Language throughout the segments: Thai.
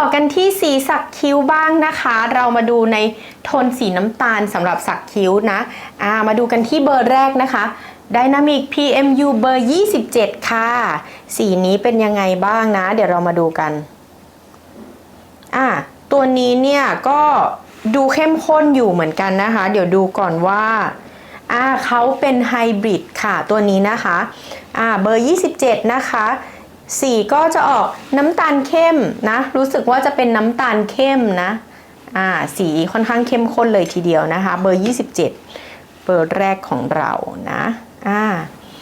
ต่อกันที่สีสักคิ้วบ้างนะคะ เรามาดูในโทนสีน้ำตาลสำหรับสักคิ้วนะามาดูกันที่เบอร์แรกนะคะ Dynamic PMU เบอร์ 27 ค่ะ สีนี้เป็นยังไงบ้างนะ เดี๋ยวเรามาดูกันอ่าตัวนี้เนี่ยก็ดูเข้มข้นอยู่เหมือนกันนะคะ เดี๋ยวดูก่อนว่าอ่าเขาเป็นไฮบริดค่ะ ตัวนี้นะคะอ่าเบอร์ 27 นะคะ สีก็จะออกน้ำตาลเข้มนะ รู้สึกว่าจะเป็นน้ำตาลเข้มนะ อ่า สีค่อนข้างเข้มข้นเลยทีเดียวนะคะ เบอร์ 27 เบอร์แรกของเรานะ อ่า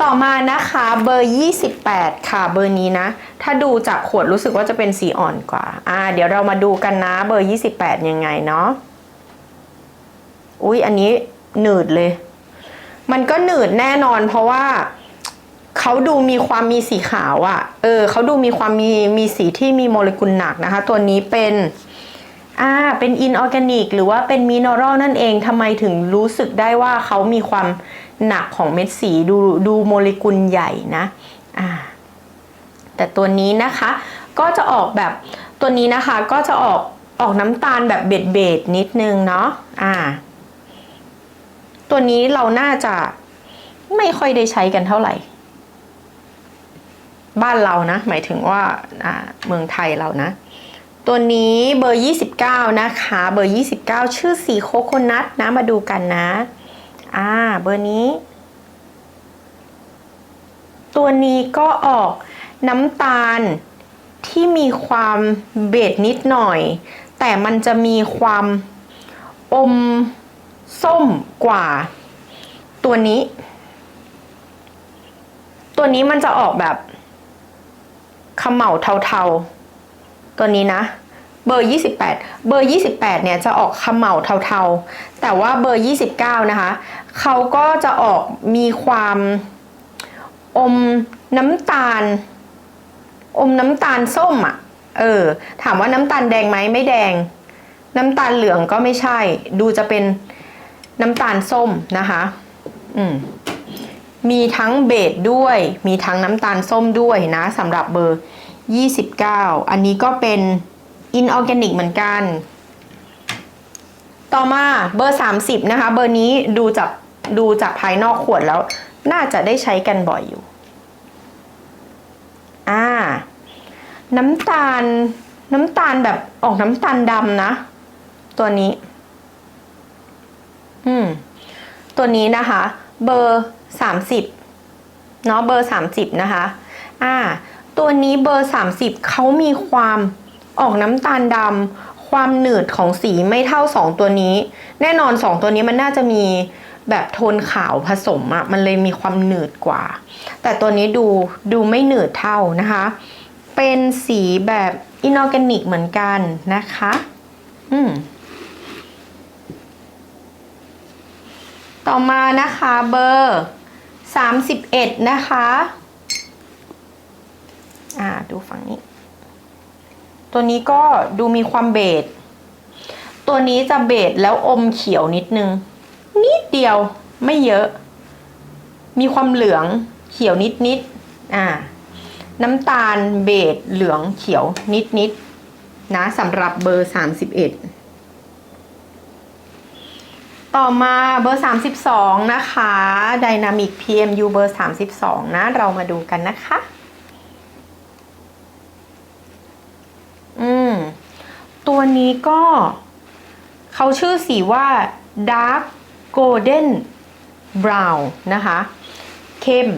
ต่อมานะคะเบอร์ 28 ค่ะ เบอร์นี้นะ ถ้าดูจากขวดรู้สึกว่าจะเป็นสีอ่อนกว่า อ่า เดี๋ยวเรามาดูกันนะ เบอร์ 28 ยังไงเนาะ อุ๊ยอันนี้หนืดเลย มันก็หนืดแน่นอนเพราะว่า เขาดูมีความมีสีขาวอะ่ะ เออเขาดูมีความมีมีสีที่มีโมเลกุลหนักนะคะ ตัวนี้เป็นอ่าเป็นอินออร์แกนิกหรือว่าเป็นมินอรัลนั่นเองทำไมถึงรู้สึกได้ว่าเขามีความหนักของเม็ดสีดูดูโมเลกุลใหญ่นะอ่าแต่ตัวนี้นะคะก็จะออกแบบตัวนี้นะคะก็จะออกออกน้ำตาลแบบเบ็ดเบ็ดนิดนึงเนาะอ่า ตัวนี้เราน่าจะไม่ค่อยได้ใช้กันเท่าไหร่ บ้านเรานะ หมายถึงว่าเมืองไทยเรานะ ตัวนี้เบอร์ 29 นะคะ เบอร์ 29 ชื่อสีโคโคนัทนะ มาดูกันนะ อ่า เบอร์นี้ ตัวนี้ก็ออกน้ำตาลที่มีความเบดนิดหน่อย แต่มันจะมีความอมส้มกว่า ตัวนี้ ตัวนี้มันจะออกแบบ ขม่าเทาๆ ตัวนี้นะ เบอร์ 28 เบอร์ 28 เนี่ยจะออกขม่าเทาๆ แต่ว่าเบอร์ 29 นะคะ เขาก็จะออกมีความอมน้ำตาล อมน้ำตาลส้มอะ่ะ เออ ถามว่าน้ำตาลแดงไหมไม่แดง น้ำตาลเหลืองก็ไม่ใช่ ดูจะเป็นน้ำตาลส้มนะคะ อืม มีทั้งเบสด้วย มีทั้งน้ำตาลส้มด้วยนะสำหรับเบอร์ 29 อันนี้ก็เป็นอินออร์แกนิกเหมือนกัน ต่อมาเบอร์ 30 นะคะ เบอร์นี้ดูจากดูจากภายนอกขวดแล้ว น่าจะได้ใช้กันบ่อยอยู่ อ่า น้ำตาล น้ำตาลแบบออกน้ำตาลดำนะ ตัวนี้ อืม ตัวนี้นะคะ เบอร์ สามสิบเนาะเบอร์สามสิบนะคะอ่าตัวนี้เบอร์สามสิบเขามีความออกน้ำตาลดำความหนืดของสีไม่เท่าสองตัวนี้ แน่นอนสองตัวนี้มันน่าจะมีแบบโทนขาวผสมอะ่ะมันเลยมีความหนืดกว่า แต่ตัวนี้ดูดูไม่หนืดเท่านะคะ เป็นสีแบบอินออร์แกนิกเหมือนกันนะคะ อืมต่อมานะคะเบอร์ 31 นะคะ อ่า ดูฝั่งนี้ ตัวนี้ก็ดูมีความเบสตัวนี้จะเบสแล้วอมเขียวนิดนึง นิดเดียวไม่เยอะ มีความเหลืองเขียวนิดนิดอ่า น้ำตาลเบสเหลืองเขียวนิดนิดนะสำหรับเบอร์ 31 ต่อมาเบอร์ 32 นะคะ Dynamic PMU เบอร์ 32 นะ เรามาดูกันนะคะ อืม ตัวนี้ก็ เขาชื่อสีว่า Dark Golden Brown นะคะ เข้ม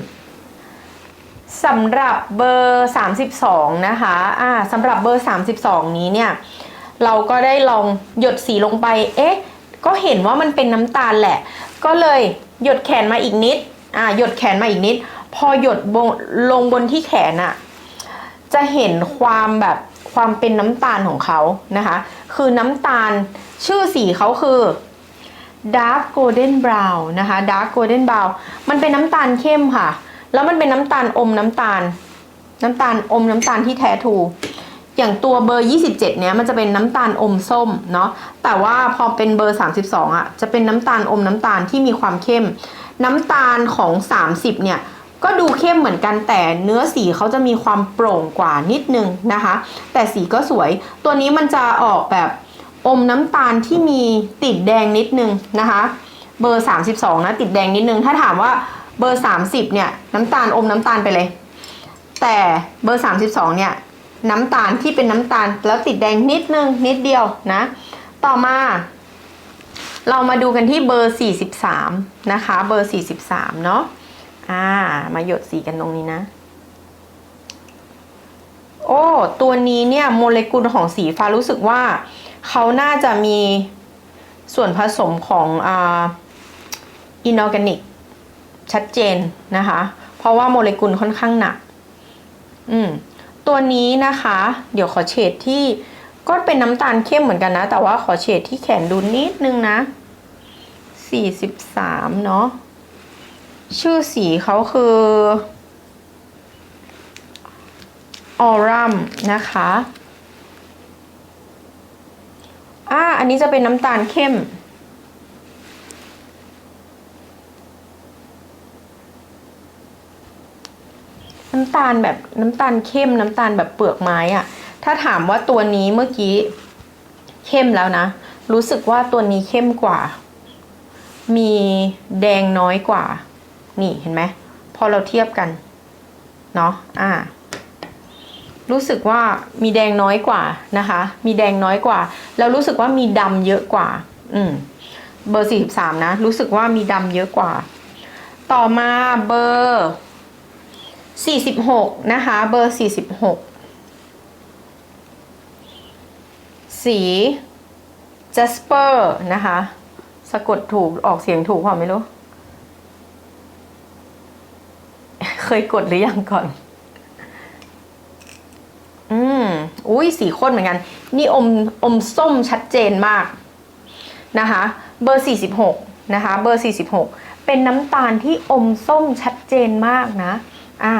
สำหรับเบอร์ 32 นะคะ อ่าสำหรับเบอร์ 32 นี้เนี่ย เราก็ได้ลองหยดสีลงไป เอ๊ะ ก็เห็นว่ามันเป็นน้ำตาลแหละ ก็เลยหยดแขนมาอีกนิดอ่าหยดแขนมาอีกนิด พอหยดลงบนที่แขนอะจะเห็นความแบบความเป็นน้ำตาลของเขานะคะ คือน้ำตาลชื่อสีเขาคือ dark golden brown นะคะ dark golden brown มันเป็นน้ำตาลเข้มค่ะ แล้วมันเป็นน้ำตาลอมน้ำตาล น้ำตาลอมน้ำตาลที่แท้ทู อย่างตัวเบอร์ 27 เนี้ยมันจะเป็นน้ำตาลอมส้มเนาะแต่ว่าพอเป็นเบอร์ 32อะจะเป็นน้ำตาลอมน้ำตาลที่มีความเข้ม น้ำตาลของ 30 เนี่ยก็ดูเข้มเหมือนกันแต่เนื้อสีเขาจะมีความโปร่งกว่านิดนึงนะคะ แต่สีก็สวยตัวนี้มันจะออกแบบอมน้ำตาลที่มีติดแดงนิดนึงนะคะ เบอร์ 32 นะติดแดงนิดนึง ถ้าถามว่าเบอร์ 30 เนี่ยน้ำตาลอมน้ำตาลไปเลย แต่เบอร์ 32 เนี่ย น้ำตาลที่เป็นน้ำตาลแล้วติดแดงนิดนึงนิดเดียวนะ ต่อมา เรามาดูกันที่เบอร์ 43 นะคะ เบอร์ 43 เนาะอ่า มาหยดสีกันตรงนี้นะ โอ้ ตัวนี้เนี่ยโมเลกุลของสีฟ้ารู้สึกว่าเขาน่าจะมีส่วนผสมของอ่าอินออร์แกนิกชัดเจนนะคะ เพราะว่าโมเลกุลค่อนข้างหนัก อืม ตัวนี้นะคะ เดี๋ยวขอเฉดที่ก็เป็นน้ำตาลเข้มเหมือนกันนะ แต่ว่าขอเฉดที่แขนดูนิดนึงนะ 43 เนาะชื่อสีเขาคือออรัมนะคะอ่าอันนี้จะเป็นน้ำตาลเข้ม น้ำตาลแบบน้ำตาลเข้มน้ำตาลแบบเปลือกไม้อะถ้าถามว่าตัวนี้เมื่อกี้เข้มแล้วนะ รู้สึกว่าตัวนี้เข้มกว่า มีแดงน้อยกว่า นี่เห็นไหมพอเราเทียบกัน เนาะอ่า รู้สึกว่ามีแดงน้อยกว่านะคะ มีแดงน้อยกว่า แล้วรู้สึกว่ามีดำเยอะกว่า อืม เบอร์สี่สิบสามนะ รู้สึกว่ามีดำเยอะกว่า ต่อมาเบอร์ สี่สิบหกนะคะ เบอร์สี่สิบหกสี jasper นะคะ สะกดถูกออกเสียงถูกเปล่าไม่รู้ เคยกดหรือยังก่อน อืมอุ้ยสีข้นเหมือนกัน นี่อมอมส้มชัดเจนมากนะคะ เบอร์ 46 นะคะ เบอร์ 46 เป็นน้ำตาลที่อมส้มชัดเจนมากนะ อ่า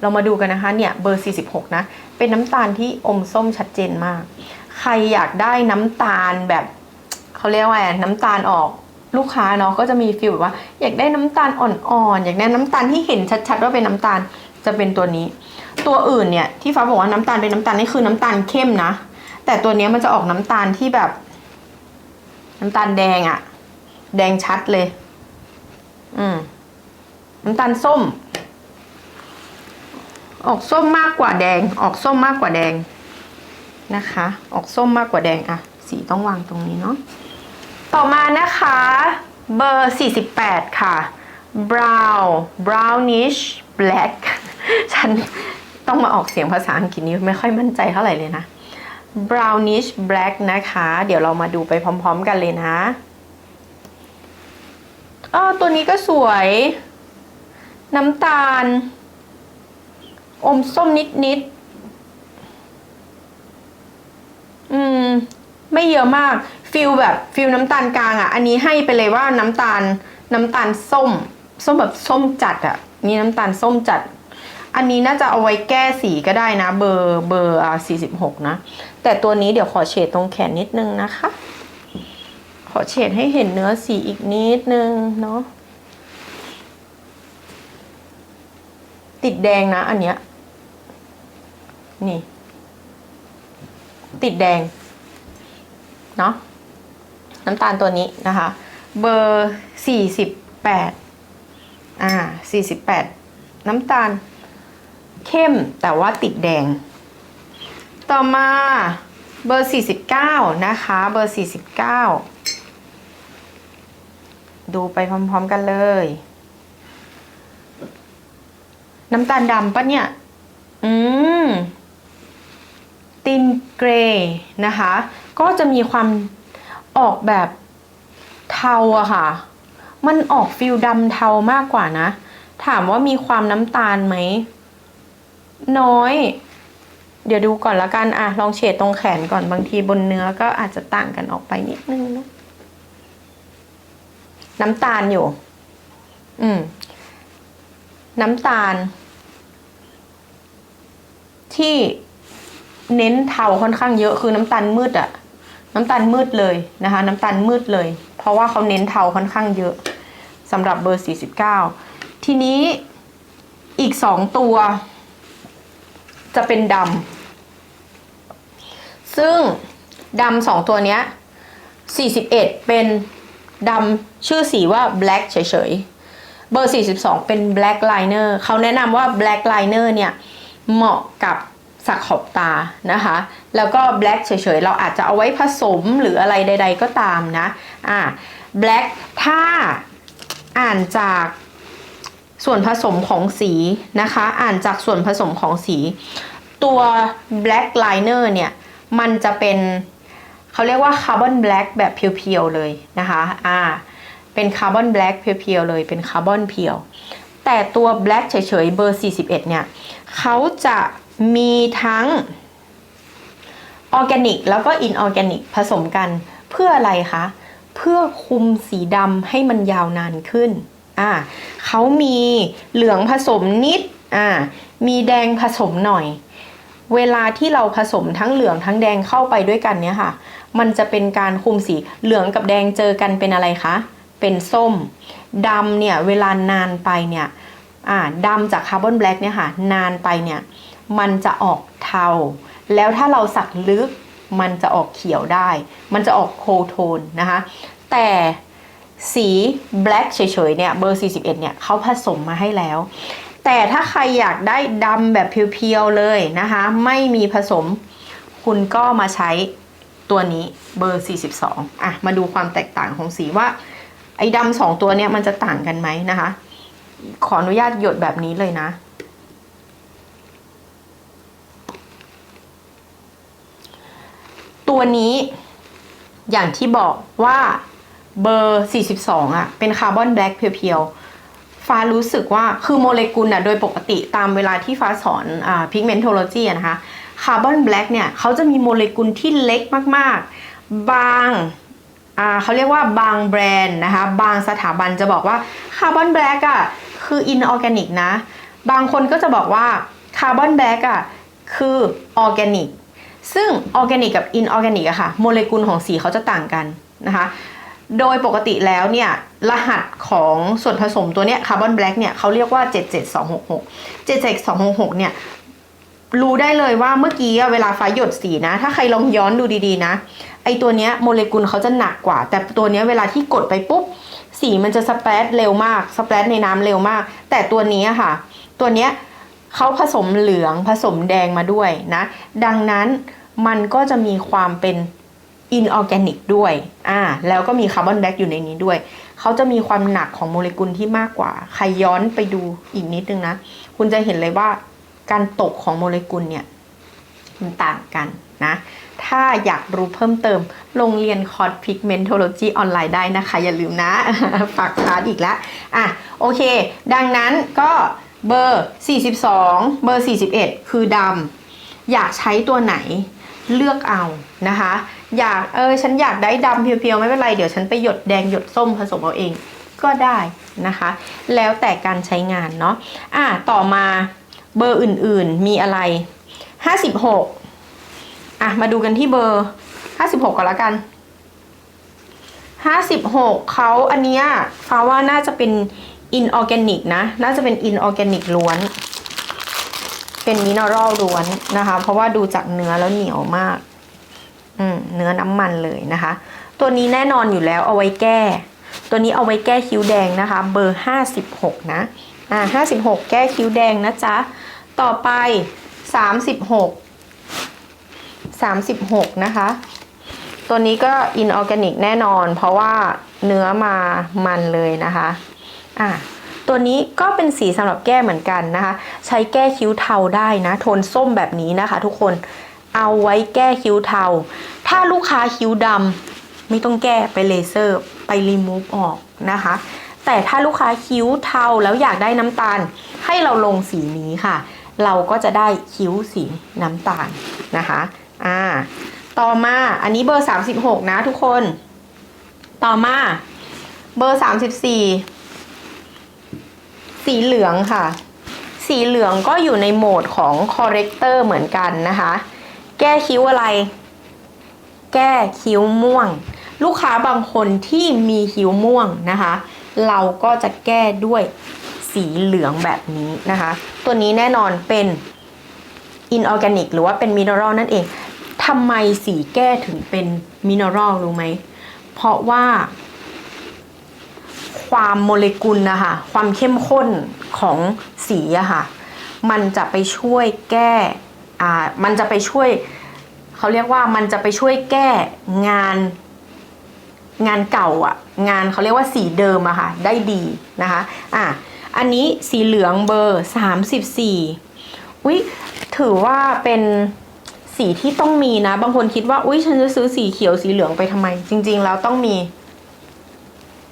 เรามาดูกันนะคะเนี่ยเบอร์ 46 นะ เป็นน้ำตาลที่อมส้มชัดเจนมาก ใครอยากได้น้ำตาลแบบเขาเรียกว่าน้ำตาลออกลูกค้าเนาะก็จะมีฟีลแบบว่า อยากได้น้ำตาลอ่อนๆอยากได้น้ำตาลที่เห็นชัดๆว่าเป็นน้ำตาลจะเป็นตัวนี้ ตัวอื่นเนี่ยที่ฟ้าบอกว่าน้ำตาลเป็นน้ำตาลนี่คือน้ำตาลเข้มนะ แต่ตัวนี้มันจะออกน้ำตาลที่แบบ น้ำตาลแดงอะแดงชัดเลย อืมน้ำตาลส้ม ออกส้มมากกว่าแดง ออกส้มมากกว่าแดงนะคะ ออกส้มมากกว่าแดงอะสีต้องวางตรงนี้เนาะต่อมานะคะเบอร์ 48 ค่ะ brown brownish black ฉันต้องมาออกเสียงภาษาอังกฤษนี้ไม่ค่อยมั่นใจเท่าไหร่เลยนะ brownish black นะคะ เดี๋ยวเรามาดูไปพร้อมๆกันเลยนะอ๋อตัวนี้ก็สวย น้ำตาล อมส้มนิดๆอืม ไม่เยอะมากฟิลแบบฟิลน้ำตาลกลางอะ่ะ อันนี้ให้ไปเลยว่าน้ำตาลน้ำตาลส้ม ส้มแบบส้มจัดอะ่ะ นี่น้ำตาลส้มจัด อันนี้น่าจะเอาไว้แก้สีก็ได้นะ เบอร์เบอร์อ่าสี่สิบหกนะ แต่ตัวนี้เดี๋ยวขอเฉดตรงแขนนิดนึงนะคะ ขอเฉดให้เห็นเนื้อสีอีกนิดนึงเนาะติดแดงนะอันเนี้ย นี่ ติดแดง เนาะน้ำตาลตัวนี้นะคะ เบอร์สี่สิบแปดอ่าสี่สิบแปดน้ำตาลเข้มแต่ว่าติดแดง ต่อมาเบอร์ 49 นะคะ เบอร์ 49 ดูไปพร้อมๆกันเลย น้ำตาลดำปะเนี่ย อืม ตินเกรย์นะคะ ก็จะมีความออกแบบเทาอะค่ะ มันออกฟิลดำเทามากกว่านะ ถามว่ามีความน้ำตาลไหม น้อย เดี๋ยวดูก่อนละกันอะลองเฉดตรงแขนก่อนบางทีบนเนื้อก็อาจจะต่างกันออกไปนิดนึงนะน้ำตาลอยู่ อืม น้ำตาล ที่ เน้นเทาค่อนข้างเยอะคือน้ำตาลมืดอะน้ำตาลมืดเลยนะคะ น้ำตาลมืดเลย เพราะว่าเขาเน้นเทาค่อนข้างเยอะสำหรับเบอร์ 49 ทีนี้อีกสองตัว จะเป็นดำซึ่งดำสองตัวเนี้ย 41 เป็นดำชื่อสีว่า black เฉยๆ เบอร์ 42 เป็น black liner เขาแนะนำว่า black liner เนี่ย เหมาะกับ สักขอบตานะคะ แล้วก็ black เฉยๆ เราอาจจะเอาไว้ผสมหรืออะไรใด ๆ ก็ตามนะอ่า black ถ้าอ่านจากส่วนผสมของสีนะคะ อ่านจากส่วนผสมของสี ตัว black liner เนี่ย มันจะเป็นเขาเรียกว่าคาร์บอนแบล็กแบบเพียวๆเลยนะคะอ่าเป็นคาร์บอนแบล็กเพียวๆเลยเป็นคาร์บอนเพียว แต่ตัวแบล็กเฉยๆเบอร์ 41 เนี่ยเขาจะ มีทั้งออร์แกนิกแล้วก็อินออร์แกนิกผสมกันเพื่ออะไรคะ เพื่อคุมสีดำให้มันยาวนานขึ้นอ่าเขามีเหลืองผสมนิดอ่ามีแดงผสมหน่อย เวลาที่เราผสมทั้งเหลืองทั้งแดงเข้าไปด้วยกันเนี่ยค่ะ มันจะเป็นการคุมสีเหลืองกับแดงเจอกันเป็นอะไรคะ เป็นส้มดำเนี่ยเวลานานไปเนี่ยอ่าดำจากคาร์บอนแบล็กเนี่ยค่ะ นานไปเนี่ย มันจะออกเทา แล้วถ้าเราสักลึกมันจะออกเขียวได้ มันจะออกโคโทนนะคะ แต่สีแบล็กเฉยๆเนี่ยเบอร์ 41 เนี่ยเขาผสมมาให้แล้ว แต่ถ้าใครอยากได้ดำแบบเพียวๆเลยนะคะ ไม่มีผสมคุณก็มาใช้ตัวนี้เบอร์ 42 อะ มาดูความแตกต่างของสีว่า ไอ้ดำสองตัวเนี่ยมันจะต่างกันไหมนะคะ ขออนุญาตหยดแบบนี้เลยนะ ตัวนี้อย่างที่บอกว่าเบอร์ 42อะเป็นคาร์บอนแบล็กเพียวๆ ฟ้ารู้สึกว่าคือโมเลกุลอะโดยปกติตามเวลาที่ฟ้าสอนอ่าพิกเมนโทโลจีนะคะคาร์บอนแบล็กเนี่ยเขาจะมีโมเลกุลที่เล็กมากๆ บางอ่าเขาเรียกว่าบางแบรนด์นะคะ บางสถาบันจะบอกว่าคาร์บอนแบล็กอะคืออินออร์แกนิกนะ บางคนก็จะบอกว่าคาร์บอนแบล็กอะคือออร์แกนิก ซึ่งออร์แกนิกกับอินออร์แกนิกอะค่ะโมเลกุลของสีเขาจะต่างกันนะคะโดยปกติแล้วเนี่ยรหัสของส่วนผสมตัวเนี้ยคาร์บอนแบล็กเนี่ยเขาเรียกว่า 77266 77266เนี่ยรู้ได้เลยว่าเมื่อกี้เวลาฟ้าหยดสีนะ ถ้าใครลองย้อนดูดีๆนะ ไอตัวเนี้ยโมเลกุลเขาจะหนักกว่า แต่ตัวเนี้ยเวลาที่กดไปปุ๊บ สีมันจะสเปรดเร็วมากสเปรดในน้ำเร็วมาก แต่ตัวนี้ค่ะ ตัวเนี้ยเขาผสมเหลืองผสมแดงมาด้วยนะ ดังนั้น มันก็จะมีความเป็นอินออร์แกนิกด้วย อ่า แล้วก็มีคาร์บอนแบ็กอยู่ในนี้ด้วย เขาจะมีความหนักของโมเลกุลที่มากกว่า ใครย้อนไปดูอีกนิดนึงนะ คุณจะเห็นเลยว่าการตกของโมเลกุลเนี่ย มันต่างกันนะ ถ้าอยากรู้เพิ่มเติมโรงเรียนคอร์สพิกเมนโทโลจีออนไลน์ได้นะคะ อย่าลืมนะ ฝากคลาสอีกแล้ว อะ โอเค ดังนั้นก็เบอร์ 42 เบอร์ 41 คือดำ อยากใช้ตัวไหน เลือกเอานะคะ อยากเออฉันอยากได้ดำเพียวๆไม่เป็นไร เดี๋ยวฉันไปหยดแดงหยดส้มผสมเอาเองก็ได้นะคะ แล้วแต่การใช้งานเนาะอะต่อมาเบอร์อื่นๆมีอะไร 56อะมาดูกันที่เบอร์ 56ก่อนละกัน 56เขาอันเนี้ยฟ้าว่าน่าจะเป็นอินออร์แกนิกนะ น่าจะเป็นอินออร์แกนิกล้วน เป็นมินอรัลล้วนนะคะ เพราะว่าดูจากเนื้อแล้วเหนียวมาก อืมเนื้อน้ำมันเลยนะคะ ตัวนี้แน่นอนอยู่แล้วเอาไว้แก้ ตัวนี้เอาไว้แก้คิ้วแดงนะคะ เบอร์ 56 นะ อ่า56 แก้คิ้วแดงนะจ๊ะ ต่อไป 36 36 นะคะ ตัวนี้ก็อินออร์แกนิกแน่นอน เพราะว่าเนื้อมามันเลยนะคะ อะ ตัวนี้ก็เป็นสีสำหรับแก้เหมือนกันนะคะ ใช้แก้คิ้วเทาได้นะโทนส้มแบบนี้นะคะ ทุกคนเอาไว้แก้คิ้วเทา ถ้าลูกค้าคิ้วดำไม่ต้องแก้ไปเลเซอร์ไปรีมูฟออกนะคะ แต่ถ้าลูกค้าคิ้วเทาแล้วอยากได้น้ำตาล ให้เราลงสีนี้ค่ะ เราก็จะได้คิ้วสีน้ำตาลนะคะอ่าต่อมาอันนี้เบอร์ 36 นะทุกคน ต่อมาเบอร์ 34 สีเหลืองค่ะ สีเหลืองก็อยู่ในโหมดของ corrector เหมือนกันนะคะ แก้คิ้วอะไร แก้คิ้วม่วง ลูกค้าบางคนที่มีคิ้วม่วงนะคะ เราก็จะแก้ด้วยสีเหลืองแบบนี้นะคะ ตัวนี้แน่นอนเป็น inorganic หรือว่าเป็นมินเนอรัลนั่นเองทำไมสีแก้ถึงเป็นมินเนอรัลรู้ไหม เพราะว่า ความโมเลกุลนะคะความเข้มข้นของสีอะค่ะมันจะไปช่วยแก้อ่ามันจะไปช่วยเขาเรียกว่ามันจะไปช่วยแก้งานงานเก่าอะงานเขาเรียกว่าสีเดิมอะค่ะได้ดีนะคะอะอันนี้สีเหลืองเบอร์34อุ้ยถือว่าเป็นสีที่ต้องมีนะ บางคนคิดว่าอุ้ยฉันจะซื้อสีเขียวสีเหลืองไปทำไม จริง ๆ แล้วต้องมี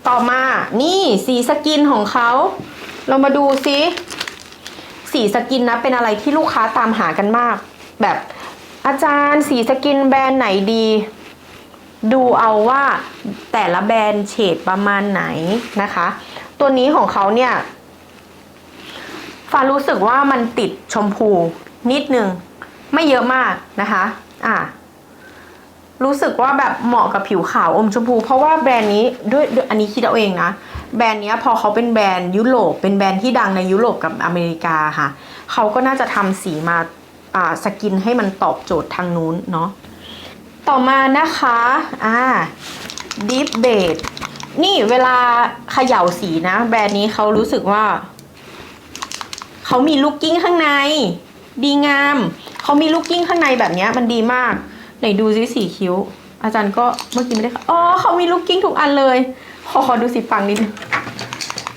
ต่อมานี่สีสกินของเขา เรามาดูซิสีสกินนะเป็นอะไรที่ลูกค้าตามหากันมาก แบบอาจารย์สีสกินแบรนด์ไหนดี ดูเอาว่าแต่ละแบรนด์เฉดประมาณไหนนะคะ ตัวนี้ของเขาเนี่ยฟ้ารู้สึกว่ามันติดชมพูนิดนึง ไม่เยอะมากนะคะ อะ รู้สึกว่าแบบเหมาะกับผิวขาวอมชมพู เพราะว่าแบรนด์นี้ด้วยด้วยอันนี้คิดเอาเองนะ แบรนด์นี้พอเขาเป็นแบรนด์ยุโรปเป็นแบรนด์ที่ดังในยุโรปกับอเมริกาค่ะ เขาก็น่าจะทำสีมาอ่าสกินให้มันตอบโจทย์ทางนู้นเนาะต่อมานะคะอ่า Deep b a d นี่เวลาเขย่าสีนะ แบรนด์นี้เขารู้สึกว่า เขามีลูกกิ้งข้างใน ดีงาม เขามีลูกกิ้งข้างในแบบเนี้ยมันดีมาก ไหนดูซิสีคิ้ว อาจารย์ก็เมื่อกี้ไม่ได้ค่ะอ๋อเขามีลูกกิ้งทุกอันเลย ขอขอดูสีปังนิดนึง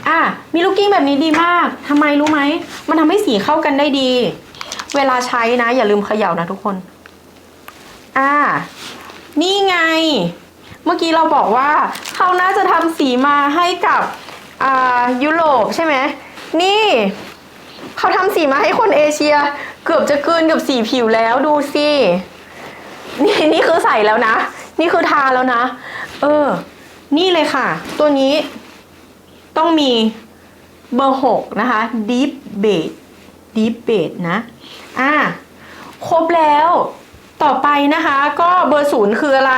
อะมีลูกกิ้งแบบนี้ดีมากทำไมรู้ไหม มันทำให้สีเข้ากันได้ดี เวลาใช้นะ อย่าลืมเขย่านะทุกคน อ่า นี่ไง เมื่อกี้เราบอกว่าเขาน่าจะทำสีมาให้กับอ่ายุโรปใช่ไหม นี่เขาทำสีมาให้คนเอเชีย เกือบจะกลืนกับสีผิวแล้วดูสิ นี่นี่คือใส่แล้วนะ นี่คือทาแล้วนะ เออ นี่เลยค่ะ ตัวนี้ต้องมีเบอร์หกนะคะ Deep Beige Deep Beige นะ อ่า ครบแล้ว ต่อไปนะคะ ก็เบอร์ศูนย์คืออะไร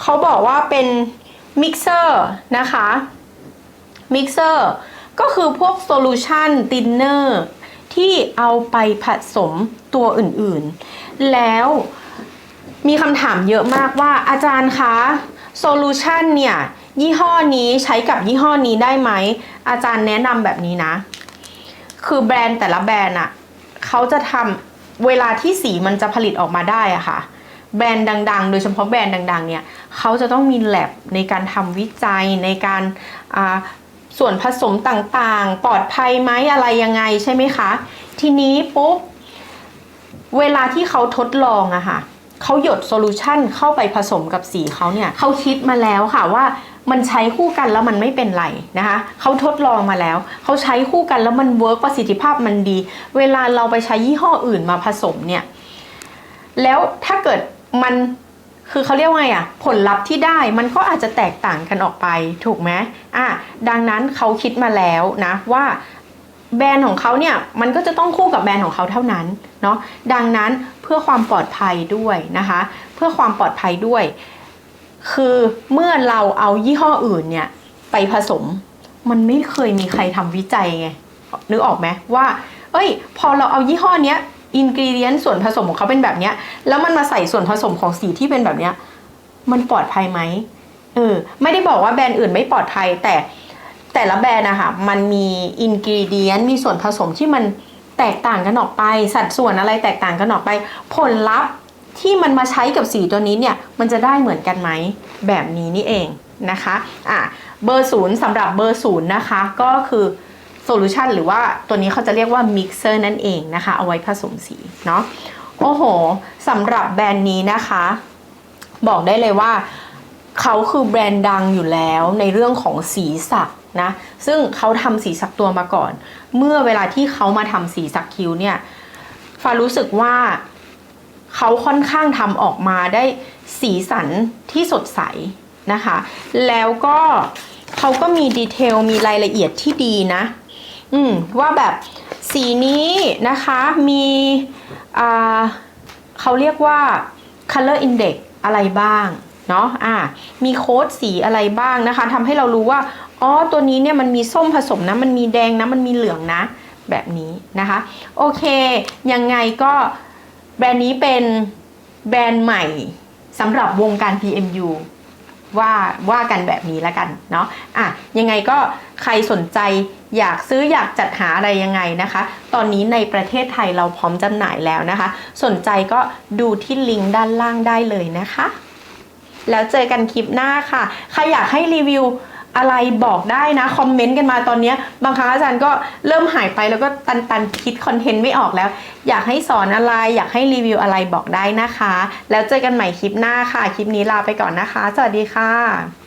เขาบอกว่าเป็นมิกเซอร์นะคะมิกเซอร์ก็คือพวกโซลูชันตินเนอร์ที่เอาไปผสมตัวอื่นๆ แล้ว มีคำถามเยอะมากว่าอาจารย์คะโซลูชันเนี่ยยี่ห้อนี้ใช้กับยี่ห้อนี้ได้ไหม อาจารย์แนะนำแบบนี้นะ คือแบรนด์แต่ละแบรนด์อะเขาจะทำเวลาที่สีมันจะผลิตออกมาได้อะค่ะ แบรนด์ดัง ๆ โดยเฉพาะแบรนด์ดัง ๆ เนี่ยเขาจะต้องมีแลบในการทำวิจัยในการอ่าส่วนผสมต่างๆ ปลอดภัยไหมอะไรยังไงใช่ไหมคะ ทีนี้ปุ๊บเวลาที่เขาทดลองอะค่ะ เขาหยดโซลูชันเข้าไปผสมกับสีเขาเนี่ยเขาคิดมาแล้วค่ะว่ามันใช้คู่กันแล้วมันไม่เป็นไรนะคะเขาทดลองมาแล้ว เขาใช้คู่กันแล้วมันเวิร์กประสิทธิภาพมันดี เวลาเราไปใช้ยี่ห้ออื่นมาผสมเนี่ย แล้วถ้าเกิดมันคือเขาเรียกว่าไงอะผลลัพธ์ที่ได้มันก็อาจจะแตกต่างกันออกไปถูกไหมอะดังนั้นเขาคิดมาแล้วนะว่าแบรนด์ของเขาเนี่ยมันก็จะต้องคู่กับแบรนด์ของเขาเท่านั้นเนาะดังนั้น เพื่อความปลอดภัยด้วยนะคะ เพื่อความปลอดภัยด้วย คือเมื่อเราเอายี่ห้ออื่นเนี่ยไปผสม มันไม่เคยมีใครทำวิจัยไงนึกออกไหมว่า เอ้ย พอเราเอายี่ห้อเนี้ยอินกรีเดียนส่วนผสมของเขาเป็นแบบเนี้ย แล้วมันมาใส่ส่วนผสมของสีที่เป็นแบบเนี้ย มันปลอดภัยไหมเออไม่ได้บอกว่าแบรนด์อื่นไม่ปลอดภัยแต่แต่ละแบรนด์นะคะมันมีอินกรีเดียนมีส่วนผสมที่มัน แตกต่างกันออกไป สัดส่วนอะไรแตกต่างกันออกไป ผลลัพธ์ที่มันมาใช้กับสีตัวนี้เนี่ยมันจะได้เหมือนกันไหมแบบนี้นี่เองนะคะอะเบอร์ศูนย์สำหรับเบอร์ศูนย์นะคะก็คือโซลูชันหรือว่าตัวนี้เขาจะเรียกว่ามิกเซอร์นั่นเองนะคะ เอาไว้ผสมสีเนาะโอ้โหสำหรับแบรนด์นี้นะคะ บอกได้เลยว่า เขาคือแบรนด์ดังอยู่แล้วในเรื่องของสีสักนะซึ่งเขาทำสีสักตัวมาก่อน เมื่อเวลาที่เขามาทำสีสักคิ้วเนี่ยฟ้ารู้สึกว่าเขาค่อนข้างทำออกมาได้สีสันที่สดใสนะคะ แล้วก็เขาก็มีดีเทลมีรายละเอียดที่ดีนะ อืมว่าแบบสีนี้นะคะมีอ่าเขาเรียกว่า color index อะไรบ้าง เนาะอ่ามีโค้ดสีอะไรบ้างนะคะทำให้เรารู้ว่าอ๋อตัวนี้เนี่ยมันมีส้มผสมนะ มันมีแดงนะ มันมีเหลืองนะ แบบนี้นะคะ โอเค ยังไงก็แบรนด์นี้เป็นแบรนด์ใหม่สำหรับวงการ PMU ว่าว่ากันแบบนี้แล้วกันเนาะอะยังไงก็ใครสนใจอยากซื้ออยากจัดหาอะไรยังไงนะคะ ตอนนี้ในประเทศไทยเราพร้อมจำหน่ายแล้วนะคะ สนใจก็ดูที่ลิงก์ด้านล่างได้เลยนะคะ แล้วเจอกันคลิปหน้าค่ะ ใครอยากให้รีวิวอะไรบอกได้นะคอมเมนต์กันมาตอนนี้บางครั้งอาจารย์ก็เริ่มหายไปแล้วก็ตันตันๆคิดคอนเทนต์ไม่ออกแล้ว อยากให้สอนอะไร อยากให้รีวิวอะไรบอกได้นะคะ แล้วเจอกันใหม่คลิปหน้าค่ะ คลิปนี้ลาไปก่อนนะคะ สวัสดีค่ะ